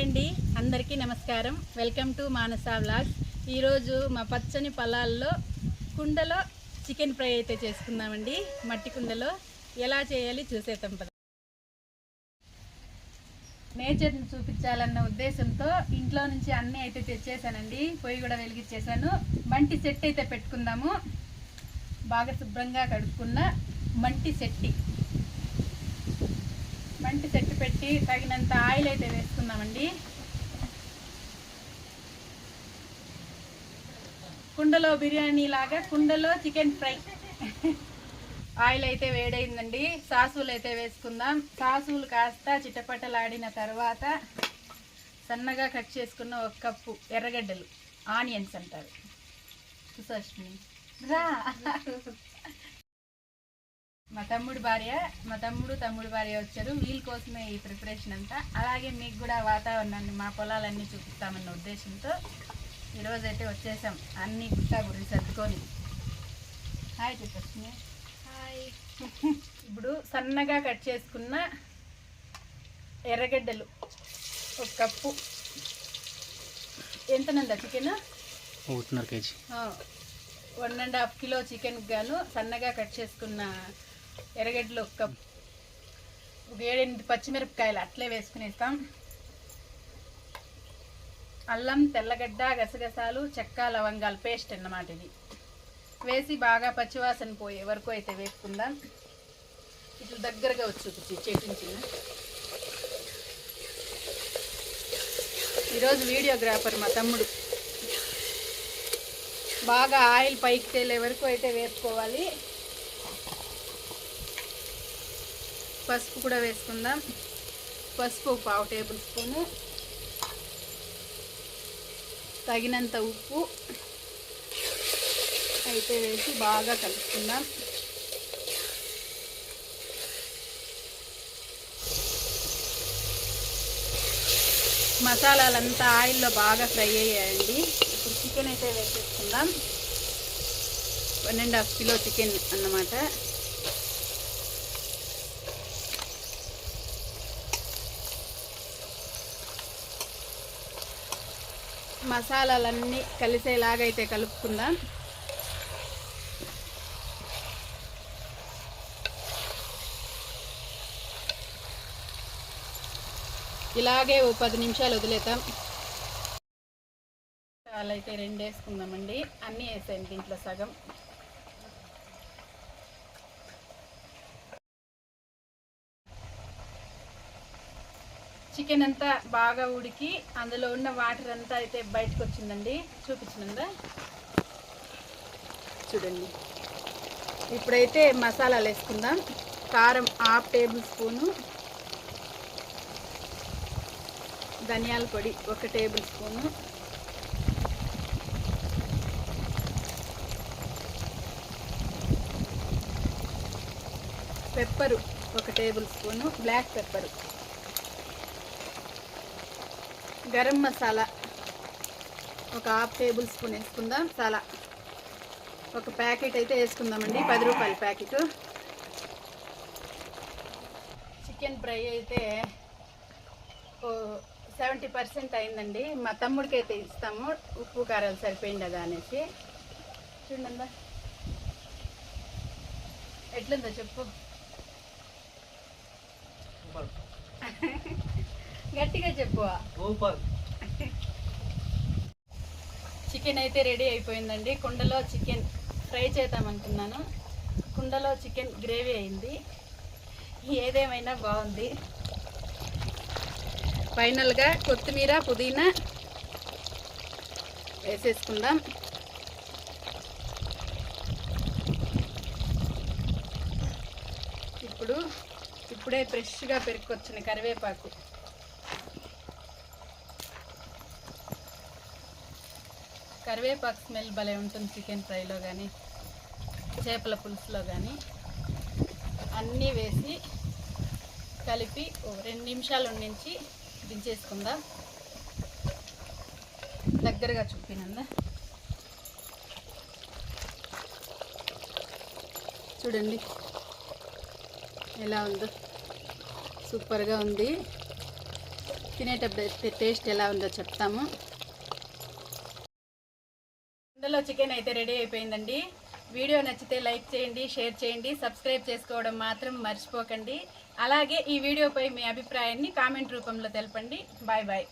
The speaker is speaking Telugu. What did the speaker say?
హాయ్ అండి. అందరికీ నమస్కారం. వెల్కమ్ టు మానస వ్లాగ్స్ ఈరోజు మా పచ్చని పొలాల్లో కుండలో చికెన్ ఫ్రై అయితే చేసుకుందామండి. మట్టి కుండలో ఎలా చేయాలి చూసేద్దాం పద. నేచర్ని చూపించాలన్న ఉద్దేశంతో ఇంట్లో నుంచి అన్నీ అయితే తెచ్చేసానండి. పొయ్యి కూడా వెలిగించేసాను మంటి సెట్ అయితే పెట్టుకుందాము. బాగా శుభ్రంగా కడుక్కున్న మంటి సెట్టి. మంటి సెట్టు పెట్టి తగినంత ఆయిల్ అయితే వేసుకుందామండి కుండలో బిర్యానీ లాగా కుండలో చికెన్ ఫ్రై. ఆయిల్ అయితే వేడైందండి. సాసులు అయితే వేసుకుందాం. సాసులు కాస్త చిటపటలాడిన తర్వాత సన్నగా కట్ చేసుకున్న ఒక కప్పు ఎర్రగడ్డలు ఆనియన్స్ అంటారు. సుశాష్మి రా. మా తమ్ముడు భార్య మా తమ్ముడు తమ్ముడు భార్య వచ్చారు. వీళ్ళ కోసమే ఈ ప్రిపరేషన్ అంతా. అలాగే మీకు కూడా వాతావరణాన్ని మా పొలాలన్నీ చూపిస్తామన్న ఉద్దేశంతో ఈరోజు అయితే వచ్చేసాం అన్ని గుట్టా గురి సర్దుకొని. హాయ్ చెప్పచ్చు హాయ్ ఇప్పుడు సన్నగా కట్ చేసుకున్న ఎర్రగడ్డలు ఒక కప్పు. ఎంతనందా చికెన్ ఒకటిన్నర KG. One and half kilo chicken గాను సన్నగా కట్ చేసుకున్న ఎర్రగడ్డలు ఒక కప్ ఒక ఏడెనిమిది పచ్చిమిరపకాయలు అట్లే వేసుకునేస్తాం. అల్లం తెల్లగడ్డ గసగసాలు చెక్క లవంగాలు పేస్ట్ అన్నమాట ఇది. వేసి బాగా పచ్చివాసన పోయే వరకు అయితే వేసుకుందాం ఇట్లా దగ్గరగా వచ్చి చేపించిన ఈరోజు వీడియోగ్రాఫర్ మా తమ్ముడు. బాగా ఆయిల్ పైకి తేలే వరకు అయితే వేసుకోవాలి పసుపు కూడా వేసుకుందాం. పసుపు పావు టేబుల్ స్పూను. తగినంత ఉప్పు అయితే వేసి బాగా కలుపుకుందాం. మసాలాలంతా ఆయిల్లో బాగా ఫ్రై అయ్యాయండి. ఇప్పుడు చికెన్ అయితే వేసేసుకుందాం. One and half kilo chicken అన్నమాట. మసాలాలన్నీ కలిసేలాగైతే కలుపుకుందాం. ఇలాగే ఓ పది నిమిషాలు వదిలేతాం అయితే రెండు వేసుకుందామండి అన్నీ వేసాను దీంట్లో సగం. చికెన్ అంతా బాగా ఉడికి అందులో ఉన్న వాటర్ అంతా అయితే బయటకు వచ్చిందండి. చూపించినందా? చూడండి. ఇప్పుడైతే మసాలాలు వేసుకుందాం. కారం హాఫ్ టేబుల్ స్పూను. ధనియాల పొడి ఒక టేబుల్ స్పూను. పెప్పరు ఒక tablespoon. Black pepper. Garam masala ఒక హాఫ్ టేబుల్ స్పూన్ వేసుకుందాం. చాలా ఒక ప్యాకెట్ అయితే వేసుకుందామండి. పది రూపాయల ప్యాకెట్. చికెన్ ఫ్రై అయితే సెవెంటీ పర్సెంట్ అయిందండి. మా తమ్ముడికి అయితే ఇస్తాము. ఉప్పు కారాలు సరిపోయింది కదా అనేసి. చూడండి. ఎట్లుందో చెప్పు. గట్టిగా చెప్పు. సూపర్. చికెన్ అయితే రెడీ అయిపోయిందండి. కుండలో చికెన్ ఫ్రై చేద్దామనుకున్నాను కుండలో చికెన్ గ్రేవీ అయింది. ఏదేమైనా బాగుంది. ఫైనల్గా కొత్తిమీర పుదీనా వేసేసుకుందాం. ఇప్పుడు ఇప్పుడే ఫ్రెష్గా పెరుక్కొచ్చిన కరివేపాకు. కరివేపాకు స్మెల్ భలే ఉంటుంది చికెన్ ఫ్రైలో కానీ చేపల పులుసులో కానీ అన్నీ వేసి కలిపి ఓ రెండు నిమిషాలు ఉండించి దించేసుకుందాం. దగ్గరగా చూపినందా? చూడండి ఎలా ఉందో. సూపర్గా ఉంది. తినేటప్పుడు టేస్ట్ ఎలా ఉందో చెప్తాము. చికెన్ అయితే రెడీ అయిపోయిందండి. వీడియో నచ్చితే లైక్ చేయండి షేర్ చేయండి సబ్స్క్రైబ్ చేసుకోవడం మాత్రం మర్చిపోకండి. అలాగే ఈ వీడియోపై మీ అభిప్రాయాన్ని కామెంట్ రూపంలో తెలపండి. Bye bye.